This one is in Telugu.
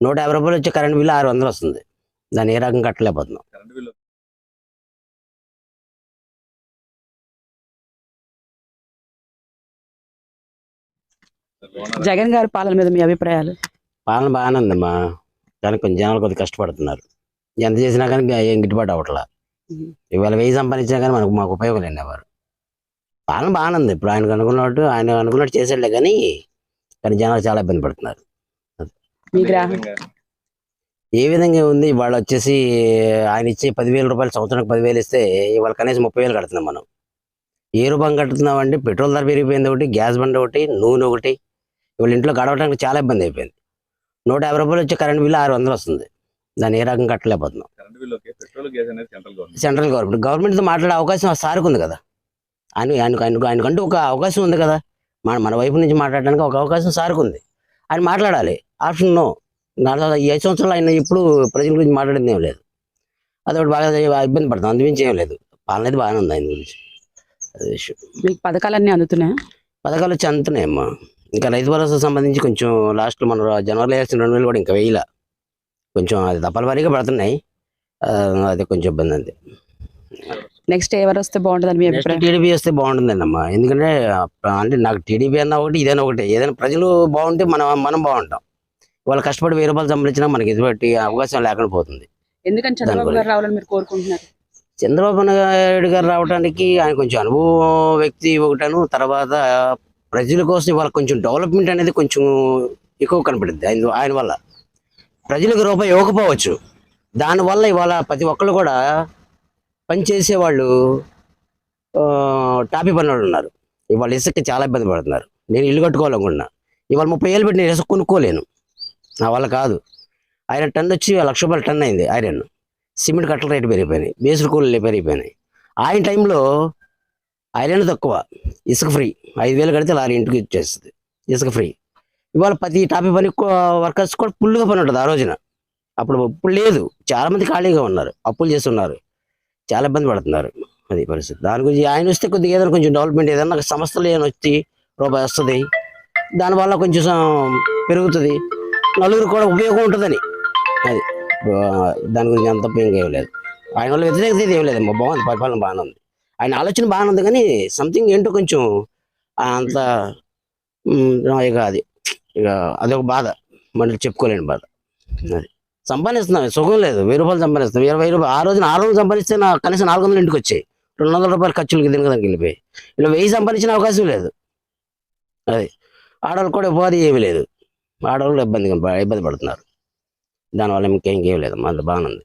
నూట యాభై రూపాయలు వచ్చే కరెంట్ బిల్లు ఆరు వందలు వస్తుంది. దాన్ని ఏ రకంగా కట్టలేకపోతున్నాం. కరెంట్ బిల్లు బాగున్నారా? జగన్ గారి పాలన మీద మీ అభిప్రాయాలు? పాలన బాగానే ఉందమ్మా. కానీ కొంచెం జనాలు కొద్దిగా కష్టపడుతున్నారు. ఎంత చేసినా కానీ ఏం గిట్టుబాటు అవ్వట్లా. ఇవాళ వెయ్యి సంపాదించినా కానీ మనకు మాకు ఉపయోగం లేని వారు పాలన బాగానే ఉంది. ఇప్పుడు ఆయనకు అనుకున్నట్టు ఆయన అనుకున్నట్టు చేసేట్లే కానీ కానీ జనాలు చాలా ఇబ్బంది పడుతున్నారు. మీ ఏ గ్రామం విధంగా? ఏ విధంగా ఉంది? ఇవాళ వచ్చేసి ఆయన ఇచ్చే పదివేల రూపాయలు సంవత్సరానికి పదివేలు ఇస్తే ఇవాళ కనీసం ముప్పై వేలు కడుతున్నాం మనం. ఏ రూపం కడుతున్నాం అంటే పెట్రోల్ ధర పెరిగిపోయింది ఒకటి గ్యాస్ బండి ఒకటి నూనె ఒకటి. ఇవాళ ఇంట్లో గడవడానికి చాలా ఇబ్బంది అయిపోయింది. నూట యాభై రూపాయలు వచ్చే కరెంట్ బిల్లు ఆరు వందలు వస్తుంది. దాన్ని ఏ రకంగా కట్టలేకపోతున్నాం. Current bill okay petrol gas అనేది సెంట్రల్ గవర్నమెంట్. Central government. గవర్నమెంట్తో మాట్లాడే అవకాశం ఆ సార్కు ఉంది కదా. ఆయన ఆయనకు ఆయనకు ఆయనకంటూ ఒక అవకాశం ఉంది కదా. మన మన వైపు నుంచి మాట్లాడడానికి ఒక అవకాశం సార్కు ఉంది. ఆయన మాట్లాడాలి. Option no. ఐదు సంవత్సరాలు ఆయన ఇప్పుడు ప్రజల గురించి మాట్లాడింది ఏం లేదు. అదొకటి బాగా ఇబ్బంది పడతాం అందుమించి ఏం లేదు. పాలన అయితే బాగానే ఉంది ఆయన గురించి. అదే విషయం. మీకు పథకాలన్నీ అందుతున్నాయా? పథకాలు వచ్చి అంతున్నాయమ్మా ఇంకా రైతు భరోసా సంబంధించి కొంచెం లాస్ట్లో మన జనవరిలో వేసిన రెండు వేలు కూడా ఇంకా వేయలా. కొంచెం అది తప్పల వారీగా పడుతున్నాయి అది కొంచెం ఇబ్బంది అంతే. నెక్స్ట్ ఎవరు వస్తే బాగుంటుందని మీ నెక్స్ట్ అభిప్రాయం? టీడీపీ వస్తే బాగుంటుందండి అమ్మా ఎందుకంటే అంటే నాకు టీడీపీ అన్నా ఒకటి ఇదైనా ఒకటి. ఏదైనా ప్రజలు బాగుంటే మనం మనం బాగుంటాం. వాళ్ళు కష్టపడి వెయ్యి రూపాయలు సంపాదించినా మనకి ఎటువంటి అవకాశం లేకుండా పోతుంది. ఎందుకని చంద్రబాబు గారు రావాలని మీరు కోరుకుంటున్నారు? చంద్రబాబు నాయుడు గారు రావడానికి ఆయన కొంచెం అనుభవం వ్యక్తి ఒకటను తర్వాత ప్రజల కోసం ఇవాళ కొంచెం డెవలప్మెంట్ అనేది కొంచెం ఎక్కువ కనపడుద్ది ఆయన ఆయన వల్ల. ప్రజలకు రూపాయి ఇవ్వకపోవచ్చు. దానివల్ల ఇవాళ ప్రతి ఒక్కళ్ళు కూడా పనిచేసే వాళ్ళు టాపీ పని వాళ్ళు ఉన్నారు. ఇవాళ ఇసుక చాలా ఇబ్బంది పడుతున్నారు. నేను ఇల్లు కట్టుకోవాలనుకున్నా. ఇవాళ ముప్పై ఏళ్ళు పెట్టి నేను ఇసుక కొనుక్కోలేను. నా వల్ల కాదు. ఐరన్ టన్ వచ్చి లక్ష రూపాయలు టన్ అయింది ఐరన్. సిమెంట్ కట్టల రేటు పెరిగిపోయినాయి. బేసుడు కూలీలు పెరిగిపోయినాయి. ఆయన టైంలో ఐరన్ తక్కువ. ఇసుక ఫ్రీ. ఐదు వేలు కడితే లారీ ఇంటికి ఇచ్చేస్తుంది ఇసుక ఫ్రీ. ఇవాళ ప్రతి టాపీ పని వర్కర్స్ కూడా ఫుల్గా పని ఉంటుంది ఆ రోజున. అప్పుడు ఇప్పుడు లేదు. చాలామంది ఖాళీగా ఉన్నారు. అప్పులు చేస్తున్నారు. చాలా ఇబ్బంది పడుతున్నారు అది పరిస్థితి. దాని గురించి ఆయన వస్తే కొద్దిగా ఏదైనా కొంచెం డెవలప్మెంట్ ఏదైనా సంస్థలు ఏమైనా వచ్చి రూపాయి వస్తుంది. దానివల్ల కొంచెం పెరుగుతుంది. నలుగురు కూడా ఉపయోగం ఉంటుందని. అది. దాని గురించి అంత ఉపయోగం ఇంకేం లేదు. ఆయన వల్ల వ్యతిరేకత ఏం ఏం మా బాగుంది పరిపాలన బాగానే ఉంది. ఆయన ఆలోచన బాగానే ఉంది కానీ సంథింగ్ ఏంటో కొంచెం అంత ఇక అది. ఇక అదొక బాధ. మళ్ళీ చెప్పుకోలేని బాధ. అది. సంపాదిస్తున్నాం సుఖం లేదు వెయ్యి రూపాయలు సంపాదిస్తాం ఇరవై రూపాయలు ఆ రోజున ఆరు వందలు సంపాదిస్తే నా కనీసం నాలుగు వందలు ఇంటికి వచ్చాయి. రెండు వందల రూపాయలు ఖర్చులకి తినడానికి వెళ్ళిపోయి. ఇలా వెయ్యి సంపాదించిన అవకాశం లేదు. అది. ఆడవాళ్ళు కూడా ఉపాధి ఏమీ లేదు. ఆడవాళ్ళు ఇబ్బంది ఇబ్బంది పడుతున్నారు. దానివల్ల ఇంకేం ఏమి లేదు. అంత బాగానే ఉంది.